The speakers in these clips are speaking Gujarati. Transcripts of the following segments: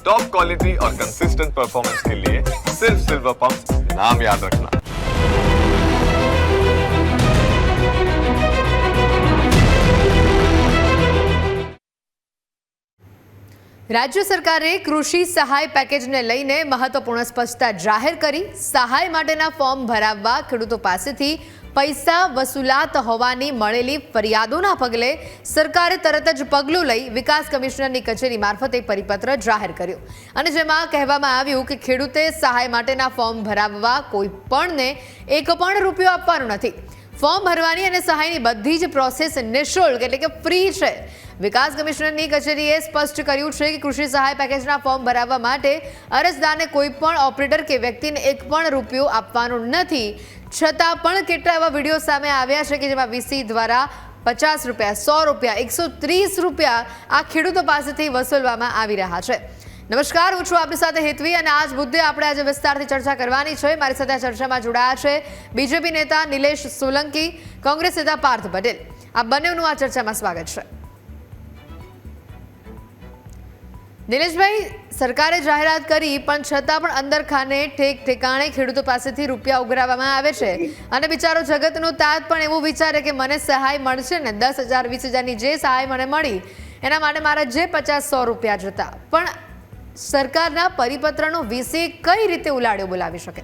टॉप क्वालिटी और कंसिस्टेंट परफॉर्मेंस के लिए सिर्फ सिल्वर पंप नाम याद रखना રાજ્ય સરકારે કૃષિ સહાય પેકેજને લઈને મહત્વપૂર્ણ સ્પષ્ટતા જાહેર કરી સહાય માટેના ફોર્મ ભરાવવા ખેડૂતો પાસેથી પૈસા વસૂલાત હોવાની મળેલી ફરિયાદોના પગલે સરકારે તરત જ પગલું લઈ વિકાસ કમિશનરની કચેરી મારફતે પરિપત્ર જાહેર કર્યો. અને જેમાં કહેવામાં આવ્યું કે ખેડૂતે સહાય માટેના ફોર્મ ભરાવવા કોઈ પણને એક પણ રૂપિયો આપવાનો નથી. ફોર્મ ભરવાની અને સહાયની બધી જ પ્રોસેસ નિઃશુલ્ક એટલે કે ફ્રી છે. વિકાસ કમિશનરની કચેરીએ સ્પષ્ટ કર્યું છે કે કૃષિ સહાય પેકેજના ફોર્મ ભરાવવા માટે અરજદારને કોઈ પણ ઓપરેટર કે વ્યક્તિને એક પણ રૂપિયો આપવાનો નથી. છતાં પણ કેટલા એવા વીડિયો સામે આવ્યા છે કે જેમાં વીસી દ્વારા પચાસ રૂપિયા, સો રૂપિયા, એકસો ત્રીસ રૂપિયા આ ખેડૂતો પાસેથી વસૂલવામાં આવી રહ્યા છે. નમસ્કાર, હું છું આપણી સાથે હેતવી અને આજ મુદ્દે આપણે આજે વિસ્તારથી ચર્ચા કરવાની છે. મારી સાથે આ ચર્ચામાં જોડાયા છે બીજેપી નેતા નિલેશ સોલંકી, કોંગ્રેસ નેતા પાર્થ પટેલ. આ બંનેનું આ ચર્ચામાં સ્વાગત છે. નિલેશભાઈ સરકારે જાહેરાત કરી, પણ છતાં પણ અંદર ખાને ઠેક ઠેકાણે ખેડૂતો પાસેથી રૂપિયા ઉઘરાવવામાં આવે છે. અને બિચારો જગતનો તાત પણ એવું વિચારે કે મને સહાય મળશે ને દસ હજાર, વીસ હજારની જે સહાય મને મળી, એના માટે મારા જે પચાસ સો રૂપિયા જતા. પણ સરકારના પરિપત્રનો વિશે કઈ રીતે ઉલાડ્યો બોલાવી શકે?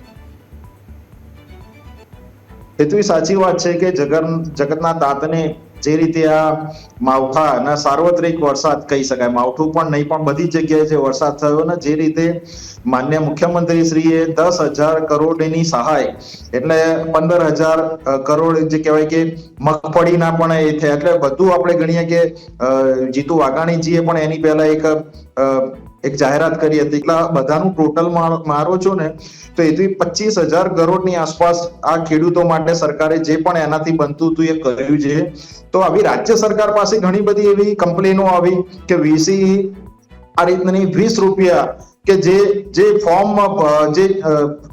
હેતુ સાચી વાત છે કે જગન જગતના તાતને જે રીતે આ માવઠા અને સાર્વત્રિક વરસાદ કહી શકાય. માવઠું પણ નહીં, પણ બધી જગ્યાએ જે વરસાદ થયો ને, જે રીતે માન્ય મુખ્યમંત્રી શ્રીએ દસ હજાર કરોડની સહાય, એટલે પંદર હજાર કરોડ જે કહેવાય કે મગફળીના પણ એ થયા. એટલે બધું આપણે ગણીએ કે જીતુ વાઘાણીજીએ પણ એની પહેલા એક એક જાહેરાત કરી હતી એટલે બધાનું ટોટલ મારો છો ને, તો એથી પચીસ હજાર કરોડની આસપાસ આ ખેડૂતો માટે સરકારે જે પણ એનાથી બનતું હતું એ કર્યું છે. તો આવી રાજ્ય સરકાર પાસે ઘણી બધી એવી કમ્પ્લેનો આવી કે વીસી આ રીતની વીસ રૂપિયા કે જે જે ફોર્મમાં જે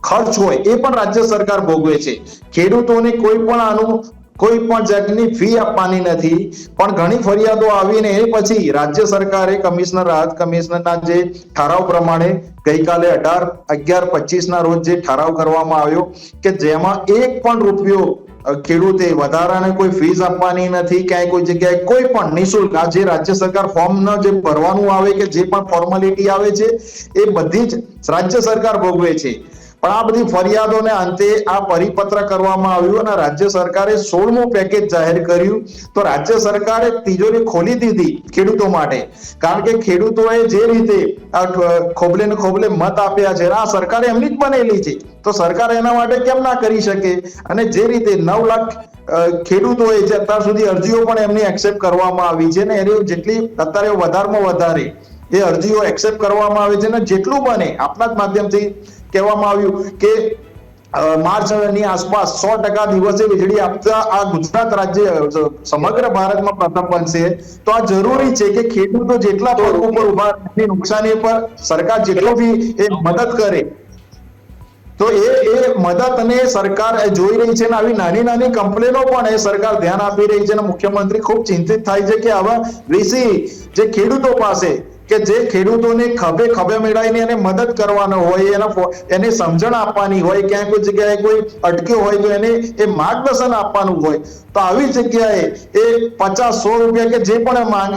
ખર્ચ હોય એ પણ રાજ્ય સરકાર ભોગવે છે. ખેડૂતોને કોઈ પણ આનું કોઈ પણ જાતની ફી આપવાની નથી. પણ ઘણી ફરિયાદો આવીને એ પછી રાજ્ય સરકારે કમિશનર રાહત કમિશનરના જે ઠરાવ પ્રમાણે ગઈકાલે અઢાર, અગિયાર પચીસ ના રોજ જે ઠરાવ કરવામાં આવ્યો કે જેમાં એક પણ રૂપિયો ખેડૂતે વધારાને કોઈ ફીસ આપવાની નથી, ક્યાંય કોઈ જગ્યાએ કોઈ પણ નિઃશુલ્ક, આ જે રાજ્ય સરકાર ફોર્મ જે ભરવાનું આવે કે જે પણ ફોર્માલિટી આવે છે, એ બધી જ રાજ્ય સરકાર ભોગવે છે. પણ આ બધી ફરિયાદોને અંતે આ પરિપત્ર કરવામાં આવ્યું અને રાજ્ય સરકારે સોળમું પેકેજ જાહેર કર્યું. તો રાજ્ય સરકારે તિજોરી ખોલી દીધી ખેડૂતો માટે. કારણ કે ખેડૂતોએ જે રીતે ખોબલે ને ખોબલે મત આપ્યા છે આ સરકારે એમની જ બનેલી છે. તો સરકાર એના માટે કેમ ના કરી શકે? અને જે રીતે નવ લાખ ખેડૂતોએ જે અત્યાર સુધી અરજીઓ પણ એમની એક્સેપ્ટ કરવામાં આવી છે ને એની જેટલી અત્યારે વધારેમાં વધારે એ અરજીઓ એક્સેપ્ટ કરવામાં આવે છે ને જેટલું બને આપના જ માધ્યમથી કહેવામાં આવ્યું કે માર્ચની આસપાસ સો ટકા દિવસે વીજળી આપતા આ ગુજરાત રાજ્ય સમગ્ર ભારતમાં પ્રથમ બનશે તો આ જરૂરી છે કે ખેડૂતો જેટલા પગ ઉપર ઊભા નુકસાની પર સરકાર જેટલો બી એ મદદ કરે. તો એ એ મદદ અને સરકાર જોઈ રહી છે ને આવી નાની નાની કમ્પ્લેનો પણ એ સરકાર ધ્યાન આપી રહી છે અને મુખ્યમંત્રી ખૂબ ચિંતિત થાય છે કે આવા વીસી જે ખેડૂતો પાસે કે જે ખેડૂતોને ખભે ખભે મેળવીને એને મદદ કરવાનો હોય, એના એને સમજણ આપવાની હોય, ક્યાંય કોઈ જગ્યાએ કોઈ અટક્યો હોય તો એને, એ માર્ગદર્શન આપવાનું હોય. તો આવી જગ્યાએ એ પચાસ સો રૂપિયા કે જે પણ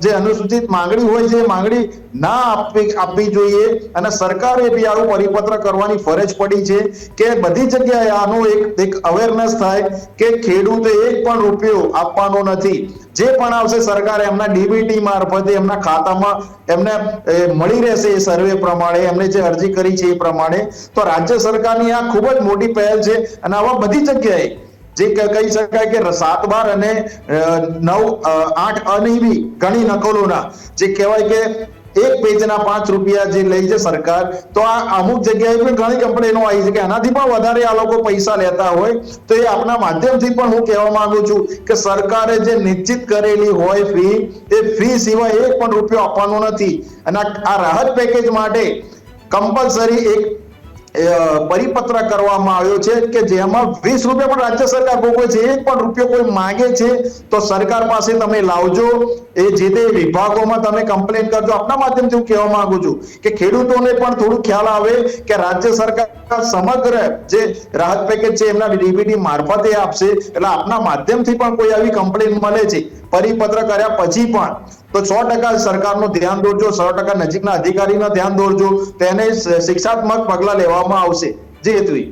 જે અનુસૂચિત માંગણી હોય છે માંગણી ના આપવી આપવી જોઈએ અને સરકારે બી આવું પરિપત્ર કરવાની ફરજ પડી છે કે બધી જગ્યાએ આનો એક એક અવેરનેસ થાય કે ખેડૂતે એક પણ રૂપિયો આપવાનો નથી. જે પણ આવશે, સરકાર એમના ડીબીટી મારફતે એમના ખાતામાં એમને મળી રહેશે એ સર્વે પ્રમાણે એમને જે અરજી કરી છે એ પ્રમાણે. તો રાજ્ય સરકારની આ ખૂબ જ મોટી પહેલ છે અને આવા બધી જગ્યાએ જે કહી શકાય કે સાત બાર અને નવ આઠ અની ઘણી નકલોના, જે કહેવાય કે એક પેજના પાંચ રૂપિયા જે લઈ છે સરકાર, તો આ અમુક જગ્યાએ પણ ઘણી કંપનીનો આવી છે કે આનાથી પણ વધારે આ લોકો પૈસા લેતા હોય. તો એ આપના માધ્યમથી પણ હું કહેવા માંગુ છું કે સરકારે જે નિશ્ચિત કરેલી હોય ફી એ ફી સિવાય એક પણ રૂપિયો આપવાનો નથી. અને આ- રાહત પેકેજ માટે કમ્પલસરી એક પરિપત્ર કરવામાં આવ્યો છે કે જેમાં વીસ રૂપિયા પણ રાજ્ય સરકાર ભોગવે છે. એક પણ રૂપિયો કોઈ માંગે છે તો સરકાર પાસે તમે લાવજો. એ જે તે વિભાગોમાં તમે કમ્પ્લેન કરજો. આપના માધ્યમથી હું કહેવા માંગુ છું કે ખેડૂતોને પણ થોડું ખ્યાલ આવે કે રાજ્ય સરકાર સમગ્ર જે રાહત પેકેજ છે એમના ડીબીટી મારફતે આપશે. એટલે આપના માધ્યમથી પણ કોઈ આવી કમ્પ્લેન મળે છે. પરિપત્ર કર્યા પછી પણ તો સો ટકા સરકારનું ધ્યાન દોરજો, સો ટકા નજીકના અધિકારીના ધ્યાન દોરજો, તેને શિક્ષાત્મક પગલાં લેવામાં આવશે. જે હેતુઈ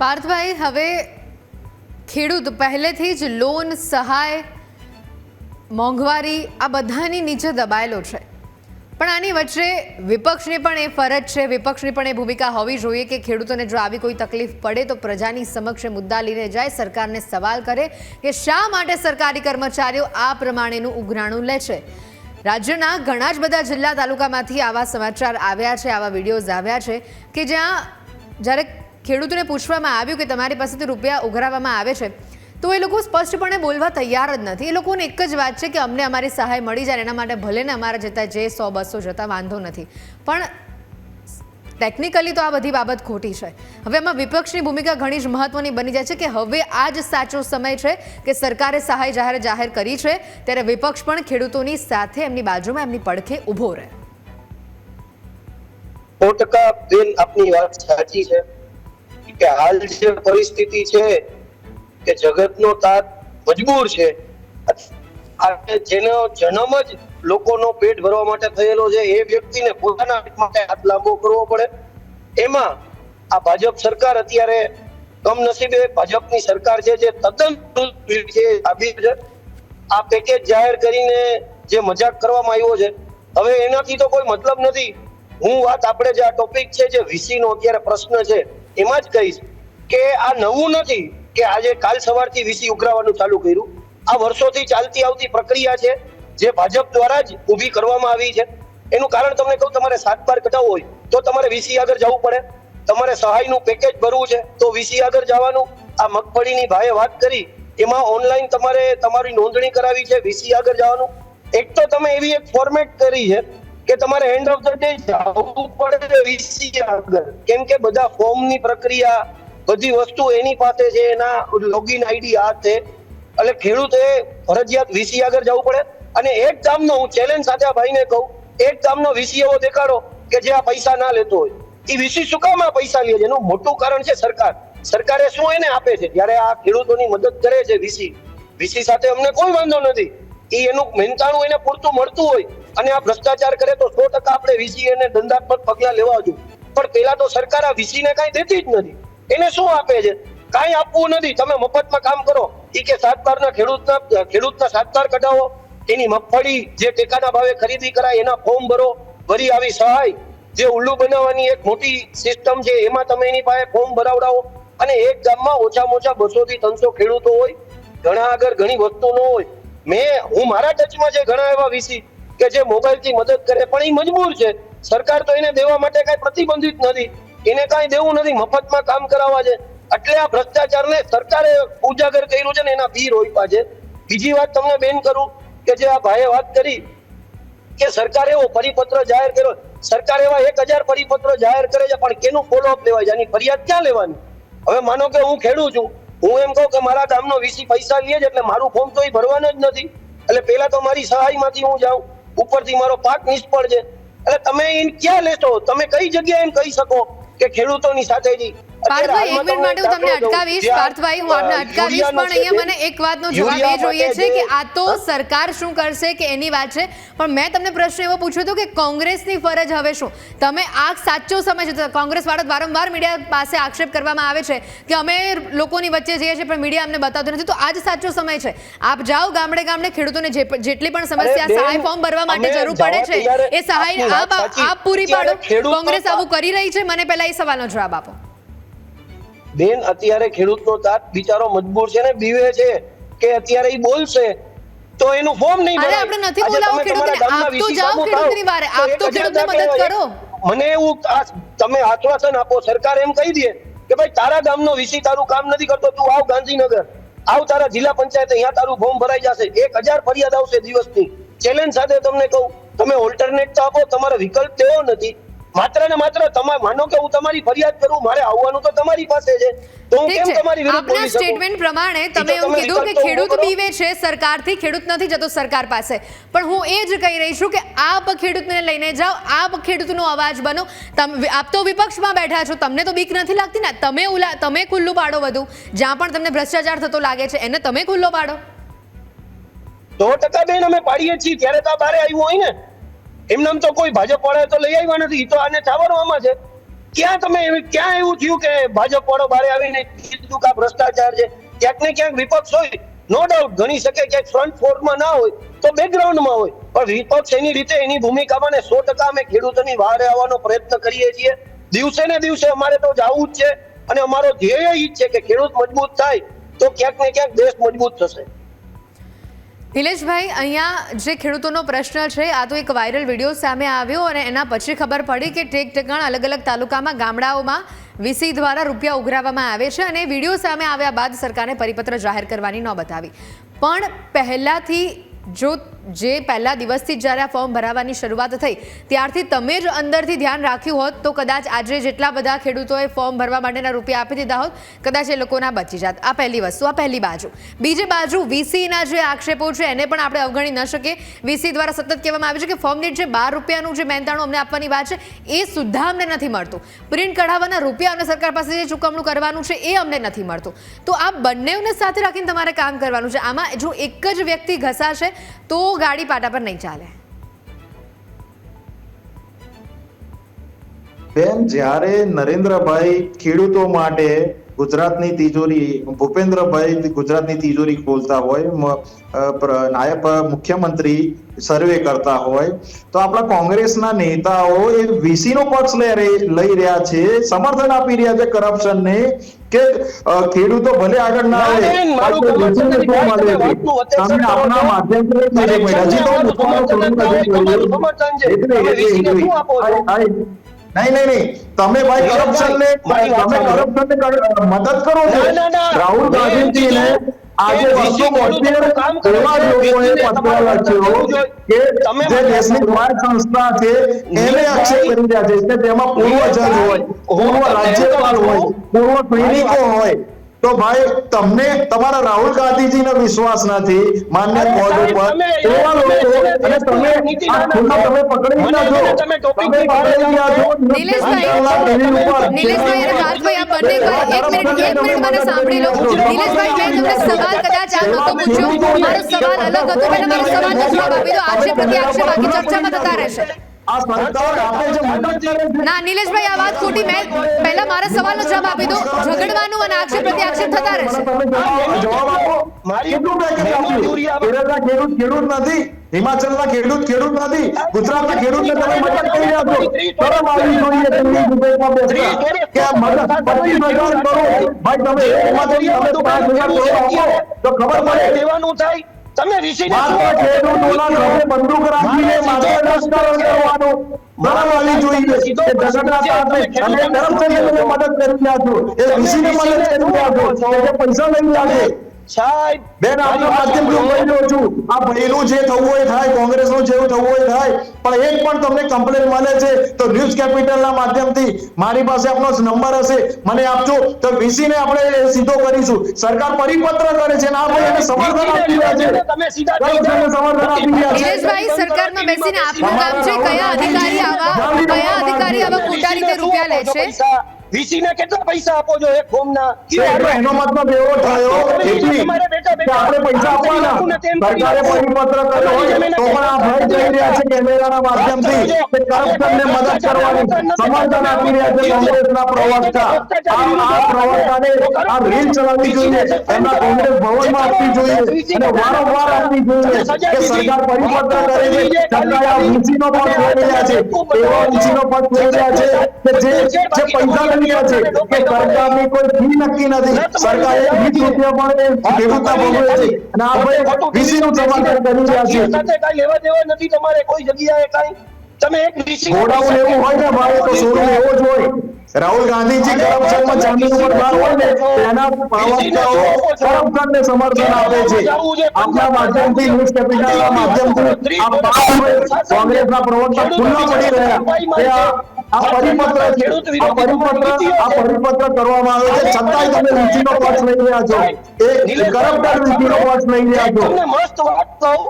પાર્થભાઈ, હવે ખેડૂત પહેલેથી જ લોન, સહાય, મોંઘવારી આ બધાની નીચે દબાયેલો છે. પણ આની વચ્ચે વિપક્ષની પણ એ ફરજ છે, વિપક્ષની પણ એ ભૂમિકા હોવી જોઈએ કે ખેડૂતોને જો આવી કોઈ તકલીફ પડે તો પ્રજાની સમક્ષ મુદ્દા લઈને જાય, સરકારને સવાલ કરે કે શા માટે સરકારી કર્મચારીઓ આ પ્રમાણેનું ઉઘરાણું લે છે? રાજ્યના ઘણા જ બધા જિલ્લા તાલુકામાંથી આવા સમાચાર આવ્યા છે, આવા વિડીયોઝ આવ્યા છે કે જ્યાં જ્યારે ખેડૂતોને પૂછવામાં આવ્યું કે તમારી પાસેથી રૂપિયા ઉઘરાવવામાં આવે છે તો એ લોકો સ્પષ્ટપણે બોલવા તૈયાર જ નથી. એ લોકોને એક જ વાત છે કે અમને અમારી સહાય મળી જાય એના માટે ભલે ને અમારા જતા જે સો, બસો જતા વાંધો નથી. પણ ટેકનિકલી તો આ બધી બાબત ખોટી છે. હવે એમાં વિપક્ષની ભૂમિકા ઘણી જ મહત્વની બની જાય છે કે હવે આ જ સાચો સમય છે કે સરકારે સહાય જાહેર જાહેર કરી છે ત્યારે વિપક્ષ પણ ખેડૂતોની સાથે એમની બાજુમાં એમની પડખે ઊભો રહે. સો ટકા બેન આપની વાત સાચી છે કે હાલ જે પરિસ્થિતિ છે કે જગતનો તાત મજબૂર છે. જેનો જન્મ જ લોકોનો પેટ ભરવા માટે થયેલો છે, એ વ્યક્તિને પોતાના પેટ માટે હાથ લાંબો કરવો પડે? એમાં આ ભાજપ સરકાર અત્યારે કમનસીબે ભાજપની સરકાર છે, જે તદ્દન છે આ પેકેજ જાહેર કરીને જે મજાક કરવામાં આવ્યો છે, હવે એનાથી તો કોઈ મતલબ નથી. હું વાત આપણે જે આ ટોપિક છે, જે વીસી નો અત્યારે પ્રશ્ન છે, એમાં જ કહીશ કે આ નવું નથી. કે આજે કાલ સવારથી વીસી ઉઘરાવાનું ચાલુ કર્યું. આ વર્ષોથી ચાલતી આવતી પ્રક્રિયા છે, જે ભાજપ દ્વારા જ ઊભી કરવામાં આવી છે. એનું કારણ તમને કહું, તમારે સાત બાર કઢાવવું હોય, તો તમારે વીસી આગળ જવું પડે. તમારે સહાયનું પેકેજ ભરવું છે, તો વીસી આગળ જવાનું. આ મગફળીની ભાઈએ વાત કરી, એમાં ઓનલાઈન તમારે તમારી નોંધણી કરાવી છે, વીસી આગળ જવાનું. એક તો તમે એવી એક ફોર્મેટ કરી છે, કે તમારે એન્ડ ઓફ ધ ડે જવું પડે વીસી આગળ. કેમ કે બધા ફોર્મની પ્રક્રિયા બધી વસ્તુ એની પાસે છે, એના લોગિન આઈડી આ છે. એટલે ખેડૂતે ફરજિયાત વીસી આગળ જવું પડે. અને એક ગામનો હું ચેલેન્જ આ ભાઈને કહું, એક ગામનો વીસી એવો દેખાડો કે જે આ પૈસા ના લેતો હોય. એ વીસી શું કામ આ પૈસા લે છે? એનું મોટું કારણ છે સરકાર. સરકારે શું એને આપે છે? જ્યારે આ ખેડૂતોની મદદ કરે છે વીસી વીસી સાથે અમને કોઈ વાંધો નથી. એ એનું મહેનતાણું એને પૂરતું મળતું હોય અને આ ભ્રષ્ટાચાર કરે તો સો ટકા આપણે વીસી એને ધંધાત્મક પગલા લેવા જોઈએ. પણ પેલા તો સરકાર આ વીસી ને કઈ દેતી જ નથી. એને શું આપે છે? કાંઈ આપવું નથી. તમે મફતમાં કામ કરો. એ કે સાત બારના ખેડૂતના ખેડૂતના સાત બાર કઢાવો. એની મગફળી જે ટેકાના ભાવે ખરીદી કરાય, એના ફોર્મ ભરો. ભરી આવી સહાય. જે ઉલ્લુ બનાવવાની એક મોટી સિસ્ટમ છે, એમાં તમે એની પાસે ફોર્મ ભરાવડાવો. અને એક ગામમાં ઓછામાં ઓછા બસો થી ત્રણસો ખેડૂતો હોય. ઘણા આગળ ઘણી વસ્તુ ન હોય. મેં, હું મારા ટચમાં છે ઘણા એવા વીસી કે જે મોબાઈલથી મદદ કરે, પણ એ મજબૂર છે. સરકાર તો એને દેવા માટે કઈ પ્રતિબંધિત નથી. એને કઈ દેવું નથી, મફતમાં કામ કરાવવા છે. એટલે આ ભ્રષ્ટાચારને સરકારે ઉજાગર કર્યું છે ને એના બી રોપ્યા છે. બીજી વાત તમને બેન કરું કે જે આ ભાઈએ વાત કરી કે સરકારે એવો પરિપત્ર જાહેર કર્યો. સરકાર એવા એક હજાર પરિપત્રો જાહેર કરે છે, પણ કેનું ફોલોઅપ લેવાય છે? આની ફરિયાદ ક્યાં લેવાની? હવે માનો કે હું ખેડું છું. હું એમ કહું કે મારા ગામનો વીસી પૈસા લે છે, એટલે મારું ફોર્મ તો એ ભરવાનું જ નથી. એટલે પેલા તો મારી સહાયમાંથી હું જાઉં. ઉપરથી મારો પાક નિષ્ફળ છે. એટલે તમે એને ક્યાં લેશો? તમે કઈ જગ્યાએ એમ કહી શકો? કે ખેડૂતોની સાથે જી પાર્થભાઈ એક મિનિટ માટે હું તમને અટકાવીશ. પાર્થભાઈ હું આપને અટકાવીશ પણ અહીંયા મને એક વાતનો જવાબ એ જોઈએ છે કે આ તો સરકાર શું કરશે કે એની વાત છે? પણ મેં તમને પ્રશ્ન એવો પૂછ્યો હતો કે કોંગ્રેસની ફરજ હવે શું? તમે આ સાચો સમય છે. કોંગ્રેસ વાળા વારંવાર મીડિયા પાસે આક્ષેપ કરવામાં આવે છે કે અમે લોકોની વચ્ચે જઈએ છીએ પણ મીડિયા અમને બતાવતું નથી. તો આ જ સાચો સમય છે. આપ જાઓ ગામડે ગામડે ખેડૂતોને જેટલી પણ સમસ્યા સહાય ફોર્મ ભરવા માટે જરૂર પડે છે એ સહાય આપ પૂરી પાડો. કોંગ્રેસ આવું કરી રહી છે. મને પહેલા એ સવાલનો જવાબ આપો. બેન અત્યારે ખેડૂતનો તાત બિચારો મજબૂર છે ને બીવે છે કે અત્યારે ઈ બોલશે તો એનું ફોર્મ નહીં ભરાય. આપણે નથી બોલાવો ખેડૂતને. આપ તો જાઓ ખેડૂતની વારે. આપ તો ખેડૂતને મદદ કરો. મને એવું આ તમે આશ્વાસન આપો સરકાર એમ કહી દે કે ભાઈ તારા ગામનો વીસી તારું કામ નથી કરતો તું આવ ગાંધીનગર આવ તારા જિલ્લા પંચાયત અહીંયા તારું ફોર્મ ભરાઈ જશે એક હજાર ફરિયાદ આવશે દિવસની ચેલેન્જ સાથે તમને કહું તમે ઓલ્ટરનેટ તો આપો તમારો વિકલ્પ તેવો નથી માત્ર ને માત્ર તમારે માનો કે હું તમારી ફરિયાદ કરું મારે આવવાનું તો તમારી પાસે છે. તો હું કેમ તમારી વિરુદ્ધ બોલી શકું સ્ટેટમેન્ટ પ્રમાણે તમે એવું કીધું કે ખેડૂત બીવે છે સરકારથી ખેડૂત નથી જતો સરકાર પાસે. પણ હું એ જ કહી રહી છું કે આપ ખેડૂતને લઈને જાઓ આપ ખેડૂતનો અવાજ બનો. તમે આપ તો વિપક્ષમાં બેઠા છો તમને તો બીક નથી લાગતી ને? તમે ઉલા તમે ખુલ્લું પાડો બધું. જ્યાં પણ તમને ભ્રષ્ટાચાર થતો લાગે છે એને તમે ખુલ્લો પાડો. સો ટકા બેન અમે પાડીએ છીએ ત્યારે તો આ બારે આવ્યું હોય ને? એમનામ તો કોઈ ભાજપ વાળા તો લઈ આવ્યા નથી. તો આને ચાવરવામાં છે. ક્યાં તમે ક્યાં એવું થયું કે ભાજપ વાળો બારે આવીને કીધું કે ભ્રષ્ટાચાર છે? ક્યાંક ને ક્યાંક વિપક્ષ હોય. નો ડાઉટ ગણી શકે ક્યાંક ફ્રન્ટ ફોર્સમાં ના હોય તો બેકગ્રાઉન્ડમાં હોય. પણ વિપક્ષ એની રીતે એની ભૂમિકામાં ને સો ટકા અમે ખેડૂતોની વારે આવવાનો પ્રયત્ન કરીએ છીએ. દિવસે ને દિવસે અમારે તો જવું જ છે. અને અમારો ધ્યેય ઈ જ છે કે ખેડૂત મજબૂત થાય તો ક્યાંક ને ક્યાંક દેશ મજબૂત થશે. નિલેશભાઈ, અહીંયા જે ખેડૂતોનો પ્રશ્ન છે, આ તો એક વાયરલ વીડિયો સામે આવ્યો અને એના પછી ખબર પડી કે ટેક ટેકાણ અલગ અલગ તાલુકામાં ગામડાઓમાં વીસી દ્વારા રૂપિયા ઉઘરાવવામાં આવે છે અને વીડિયો સામે આવ્યા બાદ સરકારને પરિપત્ર જાહેર કરવાની નોબત આવી. પણ પહેલાંથી જો જે પહેલા દિવસથી જ જ્યારે આ ફોર્મ ભરાવાની શરૂઆત થઈ, ત્યારથી તમે જ અંદરથી ધ્યાન રાખ્યું હોત, તો કદાચ આજે જેટલા બધા ખેડૂતોએ ફોર્મ ભરવા માટેના રૂપિયા આપી દીધા હોત, કદાચ એ લોકોના બચી જાત. આ પહેલી વસ્તુ, આ પહેલી બાજુ. બીજી બાજુ, વીસીના જે આક્ષેપો છે, એને પણ આપણે અવગણી ન શકીએ. વીસી દ્વારા સતત કહેવામાં આવે છે કે ફોર્મ દીઠ જે બાર રૂપિયાનું જે મહેનતાણું અમને આપવાની વાત છે, એ સુદ્ધા અમને નથી મળતું. પ્રિન્ટ કઢાવવાના રૂપિયા અમને સરકાર પાસે જે ચૂકવણું કરવાનું છે, એ અમને નથી મળતું. તો આ બંનેને સાથે રાખીને તમારે કામ કરવાનું છે. આમાં જો એક જ વ્યક્તિ ઘસાશે, તો ગાડી પાટા પર નહીં ચાલે બેન જ્યારે નરેન્દ્રભાઈ ખેડૂતો માટે ગુજરાતની તિજોરી ભૂપેન્દ્રભાઈ ગુજરાતની તિજોરી ખોલતા હોય નાયબ મુખ્યમંત્રી સર્વે કરતા હોય. તો આપણા કોંગ્રેસના નેતાઓ એ વીસીનો પક્ષ લઈ રહ્યા છે. સમર્થન આપી રહ્યા છે કરપ્શન ને કે ખેડૂતો ભલે આગળ ના આવે. આપણા માધ્યમથી નહીં નહીં નહીં. તમે ભાઈ કરપ્શન ને તમે કરપ્શન ને મદદ કરો છો. રાહુલ ગાંધીજી ને આજે વર્ષો બોતેર એવા લોકોએ પત્ર લખ્યો કે જે દેશની સાંભળો. સંસ્થા છે એને આક્ષેપ કરી રહ્યા છે તેમાં પૂર્વ જજ હોય પૂર્વ રાજ્યપાલ હોય પૂર્વ સૈનિકો હોય તો ભાઈ તમને તમારા રાહુલ ગાંધીજીનો વિશ્વાસ નથી માન્ય પદ ઉપર. એવા લોકો અને તમે આ ખુલ્લા તમે પકડી ના છો તમે પકડી ગયા છો. નિલેશભાઈ, રાજભાઈ આ બંને કોઈ એક મિનિટ એક મિનિટ મને સાંભળી લો. નીલેશભાઈ મેં તમને સવાલ કદાચ આ નહોતો પૂછ્યો. મારો સવાલ અલગ હતો. મેં તમારો સવાલ જવાબ આપી દો. આક્ષેપ પ્રતિ આક્ષેપ બાકી ચર્ચામાં થતા રહેશે. મદદ ના નિલેશભાઈ આ વાત ખોટી. મેં પહેલા મારા સવાલનો જવાબ આપી દો ઝઘડવાનું અને આક્ષેપ પ્રતિ આક્ષેપ થતા રહેશે જવાબ- આપો. મારી- ખેડૂત ખેડૂત નથી હિમાચલના ખેડૂત ખેડૂત નથી ગુજરાતના ખેડૂતને તમે મદદ કરી આપો. છો શરમ આવવી જોઈએ તમને દુબઈમાં બેસતા કે મદદ પચીસ હજાર કરો. ભાઈ તમે એકમાંથી તમે પાંચ હજાર કરો આપો. તો ખબર પડે. દેવાનું થાય. તમે વીસી ને માત્ર શું આપો? ખેડૂતોના ઘરે બંદૂક રાખીને માત્ર લશ્કર કરવાનો શરમ જોઈએ કે જગતના તાતે અને મદદ કરી રહ્યા એ મદદ કરી કે પૈસા લઈ છે સાહેબ બેન આપના માધ્યમથી હું કહી રહ્યો છું. આ ભાઈનું જે થવું હોય થાય કોંગ્રેસનું જેવું થવું હોય થાય. પણ એક પણ તમને કમ્પ્લેન મળે છે તો ન્યૂઝ કેપિટલના માધ્યમથી મારી પાસે આપનો નંબર હશે. મને આપજો. તો વીસી ને આપણે સીધો કરીશું. સરકાર પરિપત્ર કરે છે અને આ ભાઈ એને સમર્થન આપી રહ્યા છે. તમે સીધા સમર્થન આપી રહ્યા છે. નિલેશભાઈ સરકારમાં બેસીને આપનું કામ છે? કયા અધિકારી આવા કયા અધિકારી આવા ખોટા રીતે રૂપિયા લે છે? વીસી ને કેટલા પૈસા આપો છો એક ફોર્મ ના એનો મતલબ એવો થયો આપણે પૈસા આપવાના. સરકારે પરિપત્ર કર્યો હોય તો પણ આ ભાઈ જઈ રહ્યા છે કેમેરાના માધ્યમથી કરપ્શન ને મદદ કરવાની સમર્થન આપી રહ્યા છે કોંગ્રેસના પ્રવક્તા. આ પ્રવક્તાને આ રીલ ચલાવવી જોઈએ. એમના કોંગ્રેસ ભવનમાં આપવી જોઈએ. અને વારંવાર આપવી જોઈએ કે સરકાર પરિપત્ર કરે છે. સરકારે આ વીસીનો પદ લઈ રહ્યા છે. એવા વીસીનો પદ લઈ રહ્યા છે કે જે પૈસા રહ્યા છે કે સરકારની કોઈ ફી નક્કી નથી. સરકારે વીસ રૂપિયા પણ ખેડૂતના ભોગવે છે. અને આ ભાઈ વીસીનું સમર્થન કરી રહ્યા છે. સાથે લેવા દેવા નથી તમારે કોઈ જગ્યાએ કાંઈ. તમે એક ગોડાઉન એવું હોય ને ભાઈ તો શોરૂમ એવો જ હોય. રાહુલ ગાંધીજી કરપ્શનમાં જામીન ઉપર બહાર હોય ને તો પ્રવક્તાઓ કરપ્શનને સમર્થન આપે છે. આપના માધ્યમથી ન્યૂઝ કેપિટલના માધ્યમથી આ પાંચ કોંગ્રેસના પ્રવક્તા ખુલ્લા પડી રહ્યા. આ પરિપત્ર છે. આ પરિપત્ર આ પરિપત્ર કરવામાં આવે છે. છતાંય તમે વીસીનો પક્ષ લઈ રહ્યા છો. એ કરપ્ટર વીસીનો પક્ષ લઈ રહ્યા છો. તમને મસ્ત વાત કહું.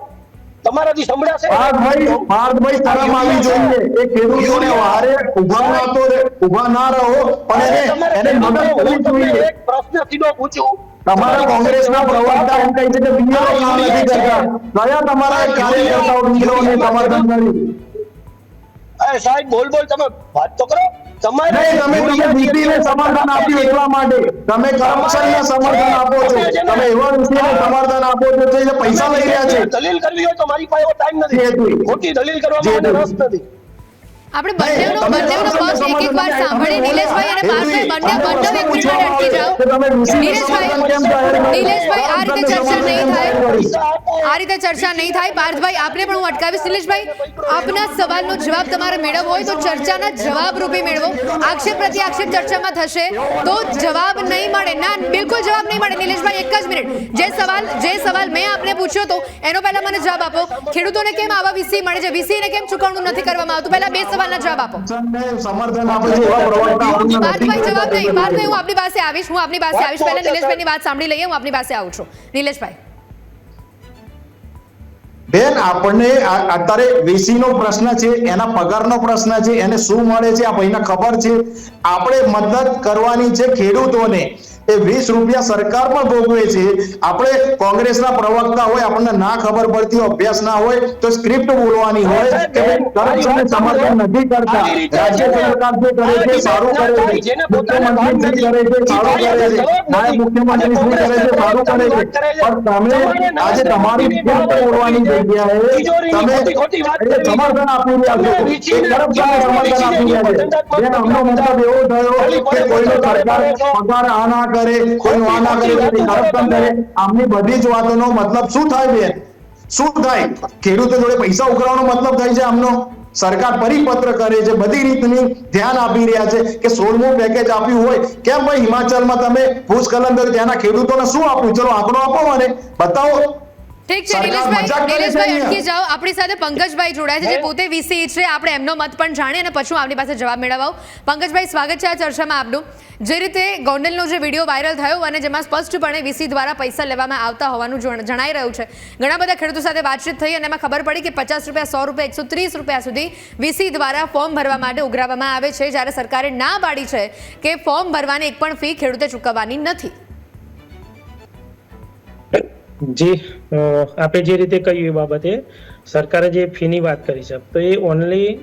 તમારાથી સંભળાશે? પાર્થભાઈ પાર્થભાઈ શરમ આવી જોઈએ. એ ખેડૂતોને વારે ઊભા ના તો ઊભા ના રહો. પણ એને એને મદદ કરવી જોઈએ. પ્રશ્ન સીધો પૂછું. તમારા કોંગ્રેસના પ્રવક્તા એમ કહે છે કે બીજાનો કામ નથી કરતા. કયા તમારા કાર્યકર્તાઓ સમર્થન કર્યું અરે સાહેબ બોલ બોલ તમે વાત તો કરો. તમારે તમે તમે નીતિને સમર્થન આપ્યું એટલા માટે. તમે કરપ્શનને સમર્થન આપો છો. તમે એવા નીતિને સમર્થન આપો છો જે પૈસા લઈ રહ્યા છે. દલીલ કરવી હોય તો મારી પાસે ટાઈમ. નથી. ખોટી દલીલ કરવામાં રસ નથી. આપણે બંનેનો બંનેનો સમર્થન એક એક વાર સાંભળી નિલેશભાઈ અને પાર્થભાઈ બંને બંને એક અટકી નિલેશભાઈ આ રીતે ચર્ચા નહીં થાય? આ રીતે ચર્ચા નહીં થાય? પાર્થભાઈ આપને પણ હું અટકાવીશ. નિલેશભાઈ આપના સવાલનો જવાબ તમારે મેળવવો હોય તો ચર્ચાના જવાબ રૂપે મેળવો. આક્ષેપ પ્રતિ આક્ષેપ ચર્ચામાં થશે તો જવાબ નહીં મળે. ના બિલકુલ જવાબ નહીં મળે. નિલેશભાઈ એક જ મિનિટ. જે સવાલ જે સવાલ મેં આપને પૂછ્યો તો એનો પહેલા મને જવાબ આપો. ખેડૂતોને કેમ આવા વીસી મળે છે? વીસી ને કેમ ચૂકવણું નથી કરવામાં આવતું? પહેલા બે સવાલના જવાબ આપો. સમર્થન આપે છે. એવા પ્રવક્તા પાર્થભાઈ જવાબ નહીં. કરતા. પાર્થભાઈ હું આપની પાસે આવીશ. હું આપની પાસે આવીશ પહેલા નિલેશભાઈની વાત સાંભળી લઈએ હું આપની પાસે આવું છું. નિલેશભાઈ. બેન આપણને અત્યારે વીસી નો પ્રશ્ન છે એના પગારનો પ્રશ્ન છે એને શું મળે છે આ ભાઈને ખબર છે. આપણે મદદ કરવાની છે ખેડૂતોને. એ વીસ રૂપિયા સરકાર પણ ભોગવે છે. આપણે કોંગ્રેસના પ્રવક્તા હોય આપણને ના ખબર પડતી હોય અભ્યાસ ના હોય તો સ્ક્રિપ્ટ બોલવાની હોય કે કરપ્શન સમર્થન નથી કરતા. રાજ્ય સરકાર જે કરે છે? સારું કરે છે. મુખ્યમંત્રી જે કરે છે સારું કરે છે. નાયબ મુખ્યમંત્રી શું કરે છે? સારું કરે છે. પણ તમે આજે તમારી સ્ક્રિપ્ટ બોલવાની જગ્યાએ તમે સમર્થન આપી રહ્યા છો. કરપ્શન સમર્થન આપી રહ્યા છે. જેનો અમનો મતલબ એવો થયો કે કોઈનો સરકાર પગાર આ ના કરે કોઈનું આ ના કરે કોઈ કરપ્શન કરે. આમની બધી જ વાતોનો મતલબ શું થાય બેન? શું થાય? ખેડૂતો જોડે પૈસા ઉઘરાવાનો મતલબ થાય છે આમનો? સરકાર પરિપત્ર કરે છે બધી રીતની ધ્યાન આપી રહ્યા છે કે સોળમું પેકેજ આપ્યું હોય. કેમ ભાઈ હિમાચલમાં તમે ભૂસ્ખલન ત્યાંના ખેડૂતોને શું આપ્યું? ચલો આંકડો આપો મને. બતાવો. ઠીક છે નિલેશભાઈ નિલેશભાઈ અટકી જાઓ. આપણી સાથે પંકજભાઈ જોડાયા છે જે પોતે વીસી છે આપણે એમનો મત પણ જાણીએ અને પછી આપણી આપની પાસે જવાબ મેળવાઉં પંકજભાઈ સ્વાગત છે આ ચર્ચામાં આપનું. જે રીતે ગોંડલનો જે વીડિયો વાયરલ થયો અને જેમાં સ્પષ્ટપણે વીસી દ્વારા પૈસા લેવામાં આવતા હોવાનું જણાઈ રહ્યું છે. ઘણા બધા ખેડૂતો સાથે વાતચીત થઈ અને એમાં ખબર પડી કે પચાસ રૂપિયા સો રૂપિયા એકસો ત્રીસ રૂપિયા સુધી વીસી દ્વારા ફોર્મ ભરવા માટે ઉઘરાવવામાં આવે છે. જ્યારે સરકારે ના પાડી છે કે ફોર્મ ભરવાની એક પણ ફી ખેડૂતે ચૂકવવાની નથી. જી આપે જે રીતે કહ્યું એ બાબતે સરકારે જે ફીની વાત કરી છે, તો એ ઓનલી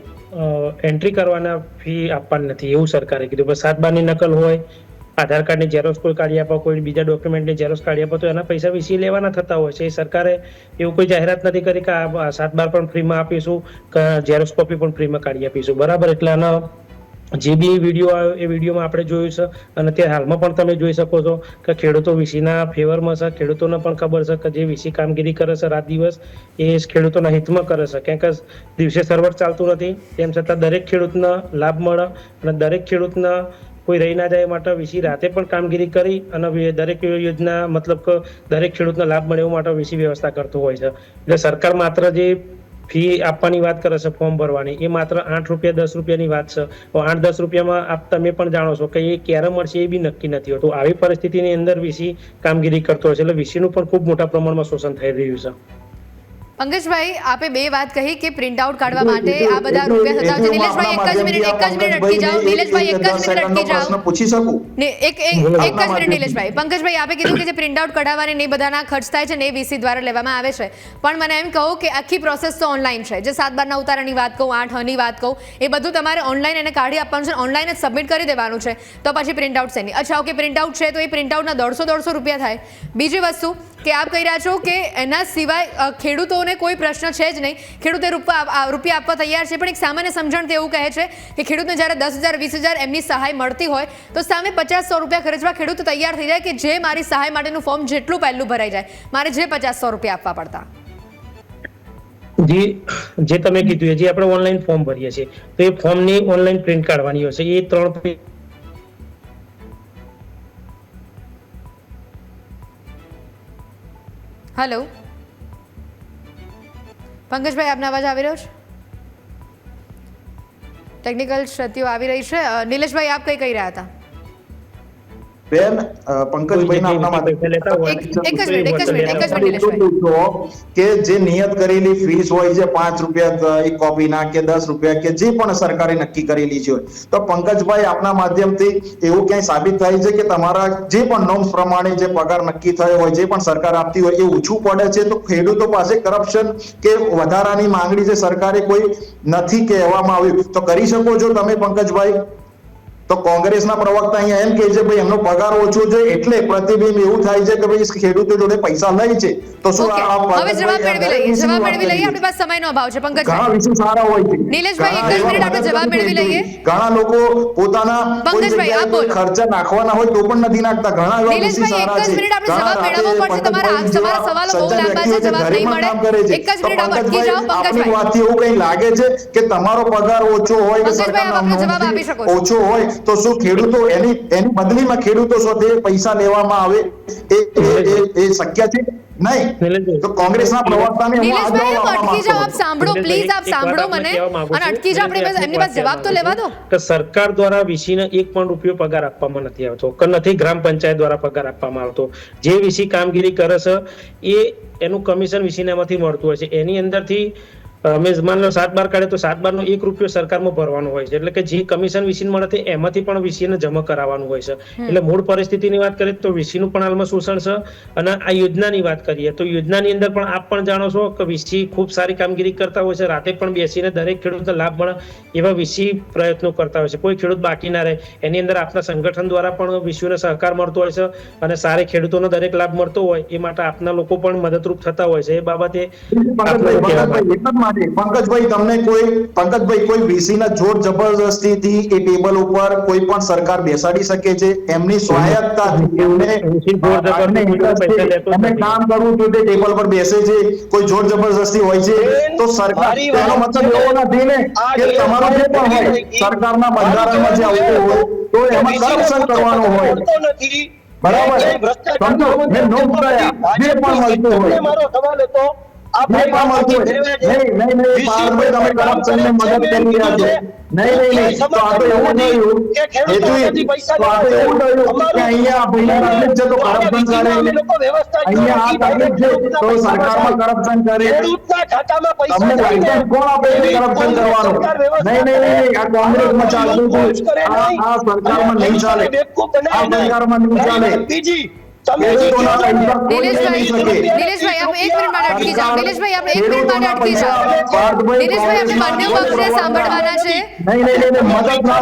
એન્ટ્રી કરવાના ફી આપવાની નથી, એવું સરકારે કીધું. પણ સાત બારની નકલ હોય, આધાર કાર્ડની ઝેરોક્સ કોઈ કાઢી આપો, કોઈ બીજા ડોક્યુમેન્ટની ઝેરોક્સ કાઢી આપો, તો એના પૈસા વીસી લેવાના થતા હોય છે. એ સરકારે એવું કોઈ જાહેરાત નથી કરી કે આ સાત બાર પણ ફ્રીમાં આપીશું, કે ઝેરોક્સ કોપી પણ ફ્રીમાં કાઢી આપીશું. બરાબર? એટલે આનો જે બી વીડિયો આવ્યો, એ વિડીયોમાં આપણે જોયું છે. અને તે હાલમાં પણ તમે જોઈ શકો છો કે ખેડૂતો વીસીના ફેવરમાં છે. ખેડૂતોને પણ ખબર છે કે જે વીસી કામગીરી કરે છે રાત દિવસ, એ ખેડૂતોના હિતમાં કરે છે. કેમ કે દિવસે સર્વર ચાલતું નથી, તેમ છતાં દરેક ખેડૂતને લાભ મળે અને દરેક ખેડૂતને કોઈ રહી ના જાય માટે વીસી રાતે પણ કામગીરી કરી અને દરેક યોજના, મતલબ કે દરેક ખેડૂતને લાભ મળે એવું માટે વીસી વ્યવસ્થા કરતું હોય છે. એટલે સરકાર માત્ર જે ફી આપવાની વાત કરે છે, ફોર્મ ભરવાની. એ માત્ર આઠ રૂપિયા, દસ રૂપિયાની વાત છે. તો આઠ, દસ રૂપિયામાં આપ તમે પણ જાણો છો કે એ ક્યારે મળશે એ બી નક્કી નથી હોતું. આવી પરિસ્થિતિની અંદર વીસી કામગીરી કરતો હોય છે. એટલે વીસીનું પણ ખૂબ મોટા પ્રમાણમાં શોષણ થઈ રહ્યું છે. પંકજભાઈ આપે બે વાત કહી કે પ્રિન્ટ આઉટ કાઢવા માટે આ બધા રૂપિયા થતા હોય છે. નિલેશભાઈ એક જ મિનિટ એક જ મિનિટ અટકી જાઓ. નિલેશભાઈ એક જ મિનિટ અટકી જાઓ. પૂછી શકું? ને એક એક જ મિનિટ નિલેશભાઈ. પંકજભાઈ આપે કીધું કે જે પ્રિન્ટ આઉટ કઢાવવાને ને બધાના ખર્ચ થાય છે ને એ વીસી દ્વારા લેવામાં આવે છે. પણ મને એમ કહો કે આખી પ્રોસેસ તો ઓનલાઈન છે. જે સાત બારના ઉતારાની વાત કહું આઠ હની વાત કહું એ બધું તમારે ઓનલાઈન એને કાઢી આપવાનું છે ઓનલાઈન જ સબમિટ કરી દેવાનું છે. તો પછી પ્રિન્ટ આઉટ શેની? અચ્છા ઓકે પ્રિન્ટ આઉટ છે તો એ પ્રિન્ટ આઉટના દોઢસો દોઢસો રૂપિયા થાય. બીજી વસ્તુ કે આપ કહી રહ્યા છો કે એના સિવાય ખેડૂતોને કોઈ પ્રશ્ન છે જ નહીં. ખેડૂતે રૂપિયા રૂપિયા આપવા તૈયાર છે, પણ એક સામાન્ય સમજણ તે એવું કહે છે કે ખેડૂતને જ્યારે દસ હજાર, વીસ હજાર એમની સહાય મળતી હોય, તો સામે પચાસ સો રૂપિયા ખર્ચવા ખેડૂત તૈયાર થઈ જાય કે જે મારી સહાય માટેનું ફોર્મ જેટલું પહેલું ભરાઈ જાય. મારે જે પચાસ સો રૂપિયા આપવા પડતા. જે જે તમે કીધું એ, જે આપણે ઓનલાઈન ફોર્મ ભરીએ છીએ, તો એ ફોર્મની ઓનલાઈન પ્રિન્ટ કાઢવાની છે. એ ત્રણ હેલો. પંકજભાઈ, આપનો અવાજ આવી રહ્યો છે? ટેકનિકલ ક્ષતિઓ આવી રહી છે. નિલેશભાઈ, આપ કઈ કહી રહ્યા હતા? બેન પંકજભાઈના આપના માટે પૈસા લેતા હોય એક- એક જ મિનિટ, એક જ મિનિટ, એક જ મિનિટ. એટલું જ પૂછો કે જે નિયત કરેલી ફીસ હોય છે પાંચ રૂપિયા એક કોપીના કે દસ રૂપિયા કે જે પણ સરકારે નક્કી કરેલી છે તો પંકજભાઈ આપના માધ્યમથી એવું ક્યાંય સાબિત થાય છે કે તમારા જે પણ નોમ્સ પ્રમાણે જે પગાર નક્કી થયો હોય જે પણ સરકાર આપતી હોય એ ઓછું પડે છે? તો ખેડૂતો પાસે કરપ્શન કે વધારાની માંગણી જે સરકારે કોઈ નથી કહેવામાં આવ્યું. તો કરી શકો છો તમે પંકજભાઈ? તો કોંગ્રેસના પ્રવક્તા અહીંયા એમ કહે છે ભાઈ એમનો પગાર ઓછો છે એટલે પ્રતિબિંબ એવું થાય છે કે ભાઈ ખેડૂતો જોડે પૈસા લઈ છે. તો શું આ- હવે જવાબ મેળવી લઈએ જવાબ મેળવી લઈએ આપણી પાસે સમયનો અભાવ છે ઘણા પંકજભાઈ વિષય સારા હોય છે. નીલેશભાઈ એક જ મિનિટ આપણે જવાબ મેળવી લઈએ. ઘણા લોકો પોતાના પંકજભાઈ, આપ બોલ. ખર્ચા નાખવાના હોય તો પણ નથી નાખતા. ઘણા એવા વિષય નિલેશભાઈ, સારા એક જ છે. મિનિટ આપણે જવાબ મેળવવો પડશે. તમારા તમારા સવાલો બહુ લાંબા છે, જવાબ નહીં મળે. છે. એક જ મિનિટ આપ અટકી જાઓ, પંકજભાઈ, વાતથી એવું કંઈ લાગે છે કે તમારો પગાર ઓછો હોય કે પંકજભાઈ, જવાબ આપી શકો ઓછો હોય તો શું ખેડૂતો એની એની બદલીમાં ખેડૂતો સાથે પૈસા લેવામાં આવે? એ એ- શક્ય છે? નહીં. તો કોંગ્રેસના પ્રવક્તાને હું આ જવાબ અટકી જાઓ આપ સાંભળો પ્લીઝ આપ સાંભળો મને. અને અટકી જાઓ આપણે નિલેશભાઈ, એમની પાસે જવાબ તો લેવા દો. કહેવા માંગુ છું. કે સરકાર દ્વારા વીસીને એક પણ રૂપિયો પગાર આપવામાં નથી આવતો કે નથી ગ્રામ પંચાયત દ્વારા પગાર આપવામાં આવતો. જે વીસી કામગીરી કરે છે એ એનું કમિશન વીસીને એમાંથી મળતું હોય છે. એની અંદરથી અમે સાત બાર કાઢે તો સાત બારનો એક રૂપિયો સરકારમાં ભરવાનો હોય છે. એટલે કે જે કમિશન વીસી મળે છે એમાંથી પણ વીસીને જમા કરાવવાનું હોય છે. એટલે મૂળ પરિસ્થિતિની વાત કરીએ તો વીસીનું પણ હાલમાં શોષણ છે અને આ યોજનાની વાત કરીએ તો યોજનાની અંદર પણ આપ પણ જાણો છો કે વીસી ખૂબ સારી કામગીરી કરતા હોય છે. રાતે પણ બેસીને દરેક ખેડૂતને લાભ મળે એવા વીસી પ્રયત્નો કરતા હોય છે. કોઈ ખેડૂત બાકી ના રહે. એની અંદર આપના સંગઠન દ્વારા પણ વિશ્વને સહકાર મળતો હોય છે અને સારે ખેડૂતોનો દરેક લાભ મળતો હોય એ માટે આપના લોકો પણ મદદરૂપ થતા હોય છે. એ બાબતે પંકજભાઈ તમને કોઈ પંકજભાઈ કોઈ વીસી ના જોર જબરદસ્તી થી એ ટેબલ ઉપર કોઈ પણ સરકાર બેસાડી શકે છે? એમની સ્વાયત્તા એમને. કામ કરવું જોઈએ ટેબલ પર બેસે છે. કોઈ જોર જબરદસ્તી હોય છે તો સરકાર એનો મતલબ એવો નથી ને કે તમારો જે પણ હોય. સરકારના બંધારણમાં જે આવતું હોય તો એમાં કરપ્શન કરવાનું હોય. બરાબર. સમજો, મેં નોંધ કરાયા. જે પણ મળતું હોય. મારો સવાલ હતો આ જે પણ મળતું હોય. નહીં, નહીં, નહીં, પાર્થભાઈ, તમે કરપ્શનને મદદ કરી રહ્યા છો. નહીં, નહીં, નહીં. તો આ તો એવું થયું. હેતુએ, તો આ તો એવું થયું કે અહીંયા આ ભાઈને તકલીફ છે તો કરપ્શન કરે. અહીંયા આ તકલીફ છે તો સરકારમાં કરપ્શન કરે. ખેડૂતના ખાતામાં પૈસા તમને જાય ને, લાયસન્સ કોણ આપે છે એવી કરપ્શન કોઈ કરવાનું? સરકાર વ્યવસ્થા નહીં, નહીં, નહીં, નહીં. આ કોંગ્રેસમાં ચાલતું કોઈ હતું. કરે આ- નહીં. આ સરકારમાં નહીં ચાલે. બેવકૂફ બનાવે આ નહીં. સરકારમાં નહીં ચાલે. નહીં આપ એક મિનિટ માટે અટકી જાઓ. નિલેશભાઈ આપણે એક મિનિટ માટે અટકી જાઓ. પૈસા આપણે બંને કોંગ્રેસના સાંભળવાના છે. નહીં નહીં નહીં નહીં, મદદ ના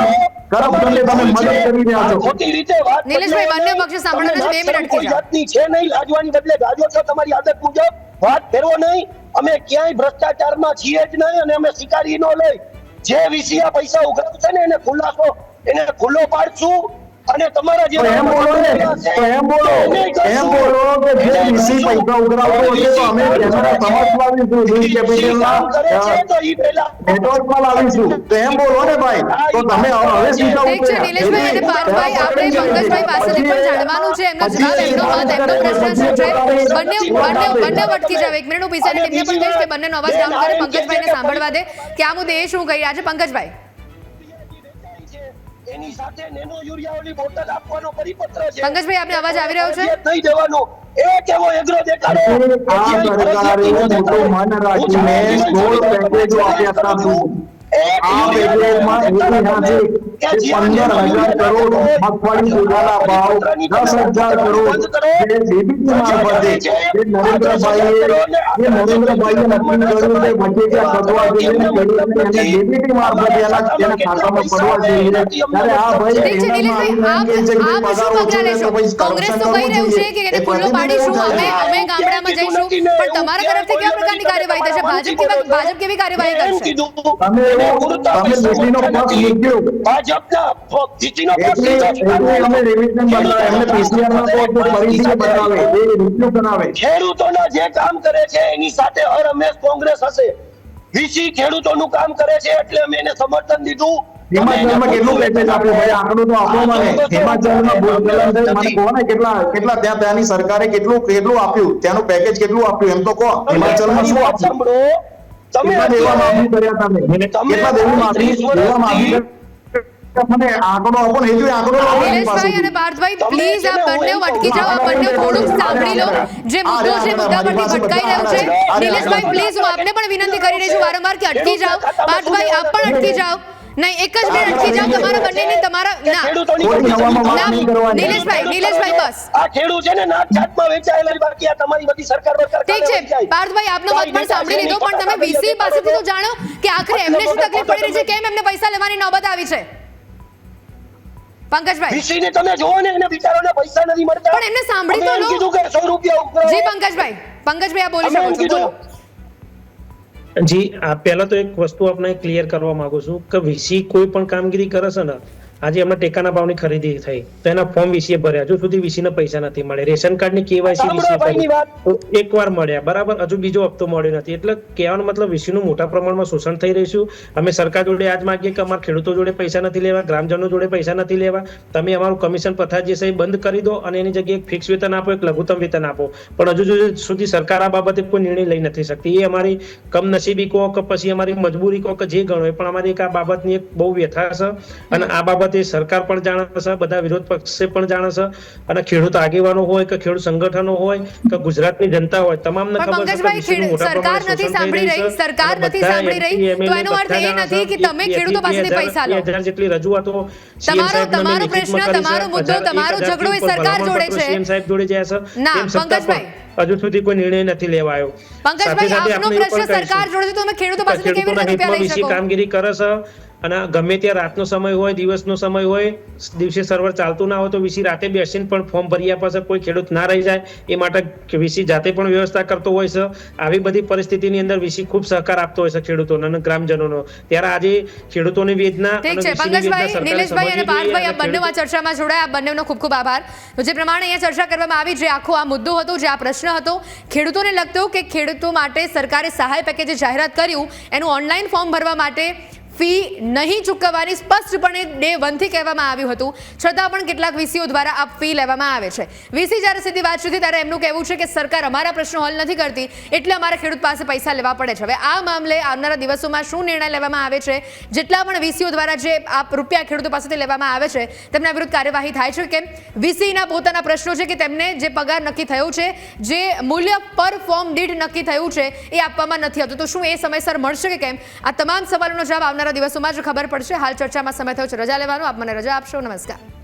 કરપ્શનને તમે મદદ કરી રહ્યા છો ખોટી રીતે વાત નિલેશભાઈ, બંને પક્ષે સાંભળવાના છે, બે મિનિટ કોઈ જાતની છે નહીં લાજવાની બદલે છો તમારી આદત મુજબ. વાત ફેરવો નહીં. અમે ક્યાંય ભ્રષ્ટાચારમાં છીએ જ નહીં અને અમે સ્વીકારી ન લઈ. જે વિષયા પૈસા ઉઘરાવશે ને એને ખુલાસો એને ખુલ્લો પાડશું. અને તમારા જે એમ બોલો ને તો એમ બોલો એમ બોલો કે જે વીસી પૈસા ઉઘરાવતો હશે તો અમે કેમેરા સમક્ષ લાવીશું ન્યૂઝ કેપિટલના નેટવર્કમાં લાવીશું. તો એમ બોલો ને ભાઈ તો તમે હવે હવે સીધા ઠીક છે નિલેશભાઈ અને પાર્થભાઈ આપણે પંકજભાઈ પાસેથી પણ જાણવાનું છે એમનો જવાબ એમનો મત એમનો પ્રશ્ન શું છે? બંને બંને બંને વટકી જાવ એક મિનિટ હું પીસાની તેમને પણ કહીશ કે બંનેનો અવાજ કામ કરે પંકજભાઈને સાંભળવા દે કે આ મુદ્દે એ શું કહી રહ્યા છે પંકજભાઈ? એની સાથે નેનો યુરિયા ઓલી બોટલ આપવાનો પરિપત્ર છે. પંકજભાઈ, આપને અવાજ આવી રહ્યો છે? નહીં દેવાનો. એ કેવો એગ્રો દેખાડો. આ સરકારે મોટું મન રાખીને સોળ પેકેજો આપ્યા હતા આ પેકેજમાં ઐતિહાસિક કે પંદર હજાર કરોડ મગફળી સુધારા ભાવ દસ હજાર કરોડ જે DBT મારફતે જે નરેન્દ્રભાઈએ જે નરેન્દ્રભાઈએ નક્કી કર્યું કે બજેટિયા થવા જોઈએ ને એને DBT મારફતે એના તેના ખાતામાં પડવા જોઈએ ત્યારે આ ભાઈ છે કોંગ્રેસ તો કહી રહ્યું છે કે એને ખુલ્લો પાડીશું અમે અમે ગામડામાં જઈશું પણ તમારા તરફથી કેવા પ્રકારની કાર્યવાહી થશે ભાજપ કેવા ભાજપ કેવી કાર્યવાહી કરશે તમે તમે નીતિનો પક્ષ મૂક્યો ભાજપના નીતિનો પક્ષ એટલે લીધો એટલે અમે રિવિઝન બનાવે એમને પીસીઆર ના કોડ તો ફરીથી બનાવે એ રિવ્યુ બનાવે. ખેડૂતોના જે કામ કરે છે એની સાથે હર હંમેશ કોંગ્રેસ હશે. વીસી ખેડૂતોનું કામ કરે છે એટલે અમે એને સમર્થન દીધું. કેટલું પેકેજ આપ્યું ભાઈ આંકડો તો આપો મને. હિમાચલમાં મને કહો ને કેટલા કેટલા ત્યાં ત્યાંની સરકારે કેટલું કેટલું આપ્યું? ત્યાંનું પેકેજ કેટલું આપ્યું? એમ તો કહો. હિમાચલમાં શું આપ્યું? તમે દેવા માફી કર્યા તમે? કેટલા દેવા માફી દેવા કર્યા? મને આંકડો આપો ને જો આંકડો એની નિલેશભાઈ અને ભારતભાઈ પ્લીઝ આ બંને અટકી જાઓ આ બંને થોડુંક સાંભળી લો. જે મુદ્દો છે મુદ્દા પરથી ભટકાઈ રહ્યો છે. નિલેશભાઈ પ્લીઝ હું આપને પણ વિનંતી કરી રહી છું વારંવાર કે અટકી જાઓ. ભારતભાઈ આપ પણ અટકી જાઓ. નહીં એક જ મિનિટ અટકી જાઓ તમારા બંનેને તમારા ના. નિલેશભાઈ નિલેશભાઈ બસ. આ ખેડૂત છે ને નાત જાતમાં વેચાયેલા બાકી આ તમારી બધી સરકાર સરકાર ઠીક છે. પાર્થભાઈ આપનો મત પણ સાંભળી લીધો પણ તમે વીસી પાસેથી તો જાણો કે આખરે એમને શું તકલીફ પડી રહી છે કેમ એમને પૈસા લેવાની નોબત આવી છે? પંકજભાઈ. વીસીને તમે જોવો ને એને બિચારાને પૈસા નથી મળતા. પણ એમને સાંભળી તો લો. કીધું કે 100 રૂપિયા ઉપર જી પંકજભાઈ. પંકજભાઈ આ બોલી શકો છો. બોલો જી આ પહેલા તો એક વસ્તુ આપણે ક્લિયર કરવા માંગુ છું કે વીસી કોઈ પણ કામગીરી કરે છે ને આજે હમણાં ટેકાના ભાવની ખરીદી થઈ. તો એના ફોર્મ વીસીએ ભર્યા. હજુ સુધી વીસીના પૈસા નથી મળે રેશન કાર્ડની કેવાયસી. વીસી એકવાર મળ્યા. બરાબર? હજુ બીજો હપ્તો મળ્યો નથી. એટલે કહેવાનો મતલબ વીસીનું મોટા પ્રમાણમાં શોષણ થઈ રહ્યું અમે સરકાર જોડે આજ માંગીએ કે અમારા ખેડૂતો જોડે પૈસા નથી લેવા ગ્રામજનો જોડે પૈસા નથી લેવા. તમે અમારું કમિશન પથા જે છે એ બંધ કરી દો અને એની જગ્યાએ એક ફિક્સ વેતન આપો એક લઘુત્તમ વેતન આપો. પણ હજુ સુધી સરકાર આ બાબતે કોઈ નિર્ણય લઈ નથી શકતી. એ અમારી કમનસીબી કહો કે પછી અમારી મજબૂરી કહો કે જે ગણો એ પણ અમારી એક આ બાબતની એક બહુ વ્યથા છે. અને આ બાબતે સરકાર પણ જાણે છે બધા વિરોધ પક્ષે પણ જાણે છે અને ખેડૂત આગેવાનો હોય કે ખેડૂત સંગઠનો હોય કે ગુજરાતની જનતા હોય તમામને ખબર છે સરકાર નથી સાંભળી રહી સરકાર નથી સાંભળી રહી તો એનો અર્થ એ નથી કે તમે ખેડૂતો પાસેથી પૈસા લો. જેટલી રજૂઆતો તમારો- તમારો પ્રશ્ન. તમારો મુદ્દો, તમારો ઝઘડો એ સરકાર જોડે છે. સાહેબ જોડે જાય છે ના, પંકજભાઈ. હજુ સુધી કોઈ નિર્ણય નથી લેવાયો. પંકજભાઈ સાથે સાથે આપણે પ્રશ્ન સરકાર જોડે તમે ખેડૂતો પાસેથી કેવી રીતે રૂપિયા લઈ શકો? કામગીરી કરે છે અને ગમે ત્યાં રાતનો સમય હોય દિવસનો સમય હોય દિવસે સર્વર ચાલતું ના હોય તો વીસી રાતે બેસીને પણ ફોર્મ ભરી આપે છે. કોઈ ખેડૂત ના રહી જાય એ માટે વીસી જાતે પણ વ્યવસ્થા કરતો હોય છે. આવી બધી પરિસ્થિતિની અંદર વીસી ખૂબ સહકાર આપતો હોય છે ખેડૂતોને અને ગ્રામજનોનો. ત્યારે આજે ખેડૂતોની વેદના ઠીક છે પંકજભાઈ નિલેશભાઈ અને પાર્થભાઈ આ અને બંને ચર્ચામાં જોડાયા. બંનેનો ખૂબ ખૂબ આભાર. તો જે પ્રમાણે અહીંયા ચર્ચા કરવામાં આવી જે આખો આ મુદ્દો હતો જે આ પ્રશ્ન હતો. ખેડૂતોને લગતો કે ખેડૂતો માટે સરકારે સહાય પેકેજે જાહેરાત કર્યું. એનું ઓનલાઈન ફોર્મ ભરવા માટે ફી નહીં ચૂકવવાની સ્પષ્ટપણે ડે વનથી કહેવામાં આવ્યું હતું. છતાં પણ કેટલાક વીસીઓ દ્વારા આ ફી લેવામાં આવે છે. વીસી જ્યારે સીધી વાત સુધી ત્યારે એમનું કહેવું છે કે સરકાર અમારા પ્રશ્નો હલ નથી કરતી એટલે અમારે ખેડૂત પાસે પૈસા લેવા પડે છે. હવે આ મામલે આવનારા દિવસોમાં શું નિર્ણય લેવામાં આવે છે? જેટલા પણ વીસીઓ દ્વારા જે આ રૂપિયા ખેડૂતો પાસેથી લેવામાં આવે છે, તેમના વિરુદ્ધ કાર્યવાહી થાય છે. કેમ? વીસીના પોતાના પ્રશ્નો છે કે તેમને જે પગાર નક્કી થયો છે, જે મૂલ્ય પર ફોર્મ દીઠ નક્કી થયું છે, એ આપવામાં નથી આવતું. તો શું એ સમયસર મળશે કે કેમ? આ તમામ સવાલોનો જવાબ આવનારા દિવસોમાં જ ખબર પડશે. હાલ ચર્ચામાં સમય થયો છે. રજા લેવાનો. આપ મને રજા આપશો. નમસ્કાર.